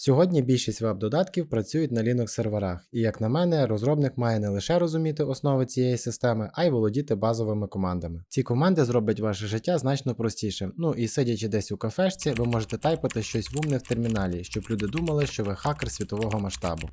Сьогодні більшість веб-додатків працюють на Linux серверах, і як на мене, розробник має не лише розуміти основи цієї системи, а й володіти базовими командами. Ці команди зроблять ваше життя значно простішим. Ну і сидячи десь у кафешці, ви можете тайпати щось вумне в терміналі, щоб люди думали, що ви хакер світового масштабу.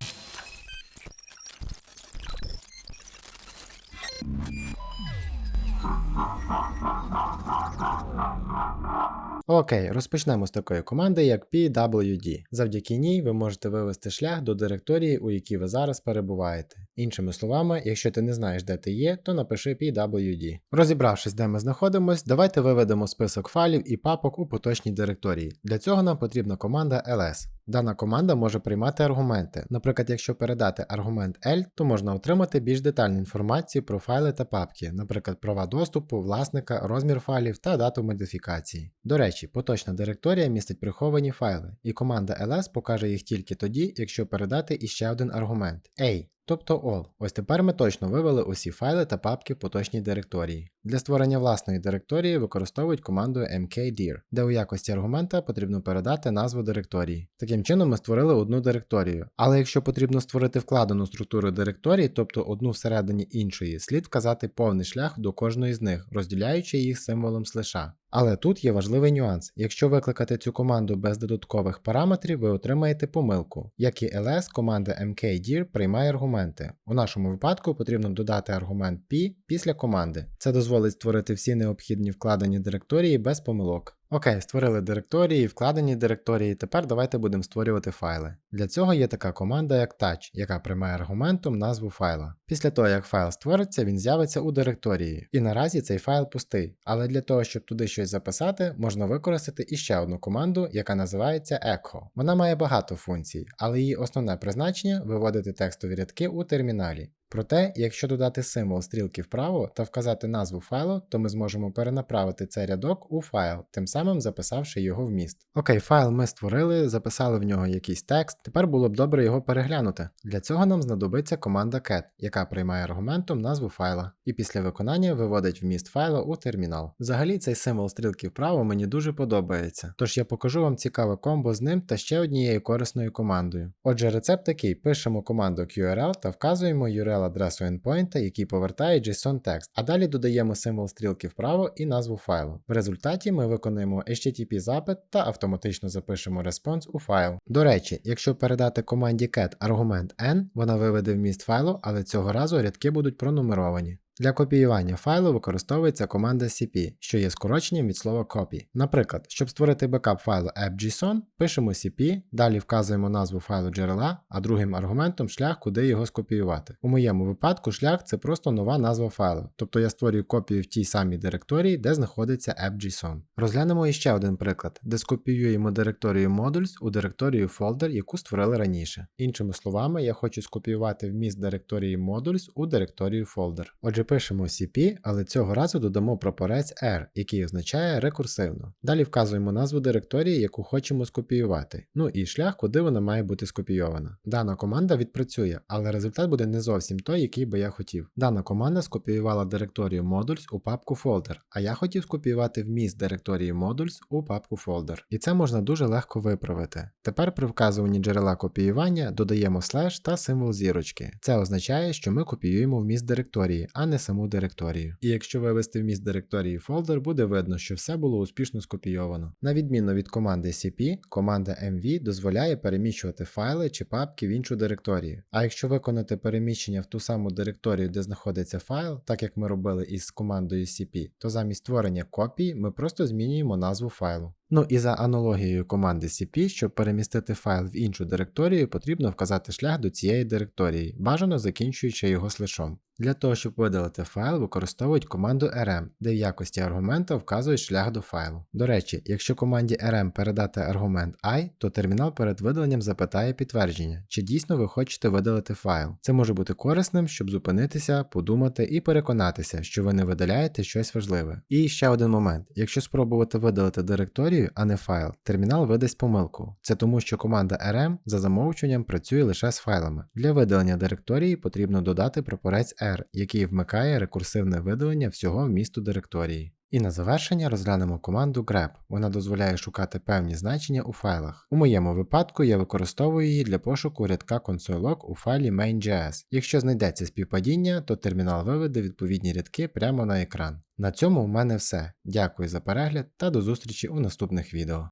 Окей, розпочнемо з такої команди, як pwd. Завдяки ній ви можете вивести шлях до директорії, у якій ви зараз перебуваєте. Іншими словами, якщо ти не знаєш, де ти є, то напиши pwd. Розібравшись, де ми знаходимось, давайте виведемо список файлів і папок у поточній директорії. Для цього нам потрібна команда ls. Дана команда може приймати аргументи. Наприклад, якщо передати аргумент L, то можна отримати більш детальну інформацію про файли та папки, наприклад, права доступу, власника, розмір файлів та дату модифікації. До речі, поточна директорія містить приховані файли, і команда ls покаже їх тільки тоді, якщо передати іще один аргумент A. Тобто all. Ось тепер ми точно вивели усі файли та папки в поточній директорії. Для створення власної директорії використовують команду mkdir, де у якості аргумента потрібно передати назву директорії. Таким чином ми створили одну директорію. Але якщо потрібно створити вкладену структуру директорії, тобто одну всередині іншої, слід вказати повний шлях до кожної з них, розділяючи їх символом слиша. Але тут є важливий нюанс. Якщо викликати цю команду без додаткових параметрів, ви отримаєте помилку. Як і ls, команда mkdir приймає аргументи. У нашому випадку потрібно додати аргумент p після команди. Це дозволить створити всі необхідні вкладені директорії без помилок. Окей, створили директорії, вкладені директорії, тепер давайте будемо створювати файли. Для цього є така команда, як touch, яка приймає аргументом назву файла. Після того, як файл створиться, він з'явиться у директорії. І наразі цей файл пустий. Але для того, щоб туди щось записати, можна використати іще одну команду, яка називається echo. Вона має багато функцій, але її основне призначення виводити текстові рядки у терміналі. Проте, якщо додати символ стрілки вправо та вказати назву файлу, то ми зможемо перенаправити цей рядок у файл, тим самим записавши його вміст. Окей, файл ми створили, записали в нього якийсь текст, тепер було б добре його переглянути. Для цього нам знадобиться команда cat, яка приймає аргументом назву файла, і після виконання виводить вміст файла у термінал. Взагалі цей символ стрілки вправо мені дуже подобається, тож я покажу вам цікаве комбо з ним та ще однією корисною командою. Отже, рецепт такий: пишемо команду QRL та вказуємо URL адресу endpoint, який повертає JSON текст, а далі додаємо символ стрілки вправо і назву файлу. В результаті ми виконуємо HTTP запит та автоматично запишемо респонс у файл. До речі, якщо передати команді cat аргумент n, вона виведе вміст файлу, але цього разу рядки будуть пронумеровані. Для копіювання файлу використовується команда cp, що є скороченням від слова copy. Наприклад, щоб створити бекап файлу app.json, пишемо cp, далі вказуємо назву файлу джерела, а другим аргументом шлях, куди його скопіювати. У моєму випадку шлях це просто нова назва файлу, тобто я створюю копію в тій самій директорії, де знаходиться app.json. Розглянемо іще один приклад, де скопіюємо директорію modules у директорію folder, яку створили раніше. Іншими словами, я хочу скопіювати вміст директорії modules у директорію folder. Отже, пишемо cp, але цього разу додамо прапорець R, який означає рекурсивно. Далі вказуємо назву директорії, яку хочемо скопіювати. Ну і шлях, куди вона має бути скопійована. Дана команда відпрацює, але результат буде не зовсім той, який би я хотів. Дана команда скопіювала директорію modules у папку folder, а я хотів скопіювати вміст директорії modules у папку folder. І це можна дуже легко виправити. Тепер при вказуванні джерела копіювання додаємо слеш та символ зірочки. Це означає, що ми копіюємо вміст директорії, а не саму директорію. І якщо вивести вміст директорії folder, буде видно, що все було успішно скопійовано. На відміну від команди cp, команда mv дозволяє переміщувати файли чи папки в іншу директорію. А якщо виконати переміщення в ту саму директорію, де знаходиться файл, так як ми робили із командою cp, то замість створення копії ми просто змінюємо назву файлу. Ну і за аналогією команди cp, щоб перемістити файл в іншу директорію, потрібно вказати шлях до цієї директорії, бажано закінчуючи його слишом. Для того, щоб видалити файл, використовують команду rm, де в якості аргумента вказують шлях до файлу. До речі, якщо команді rm передати аргумент i, то термінал перед видаленням запитає підтвердження, чи дійсно ви хочете видалити файл. Це може бути корисним, щоб зупинитися, подумати і переконатися, що ви не видаляєте щось важливе. І ще один момент: якщо спробувати видалити директорію, а не файл, термінал видасть помилку. Це тому, що команда rm за замовчуванням працює лише з файлами. Для видалення директорії потрібно додати прапорець R, який вмикає рекурсивне видалення всього вмісту директорії. І на завершення розглянемо команду grep. Вона дозволяє шукати певні значення у файлах. У моєму випадку я використовую її для пошуку рядка console.log у файлі main.js. Якщо знайдеться співпадіння, то термінал виведе відповідні рядки прямо на екран. На цьому в мене все. Дякую за перегляд та до зустрічі у наступних відео.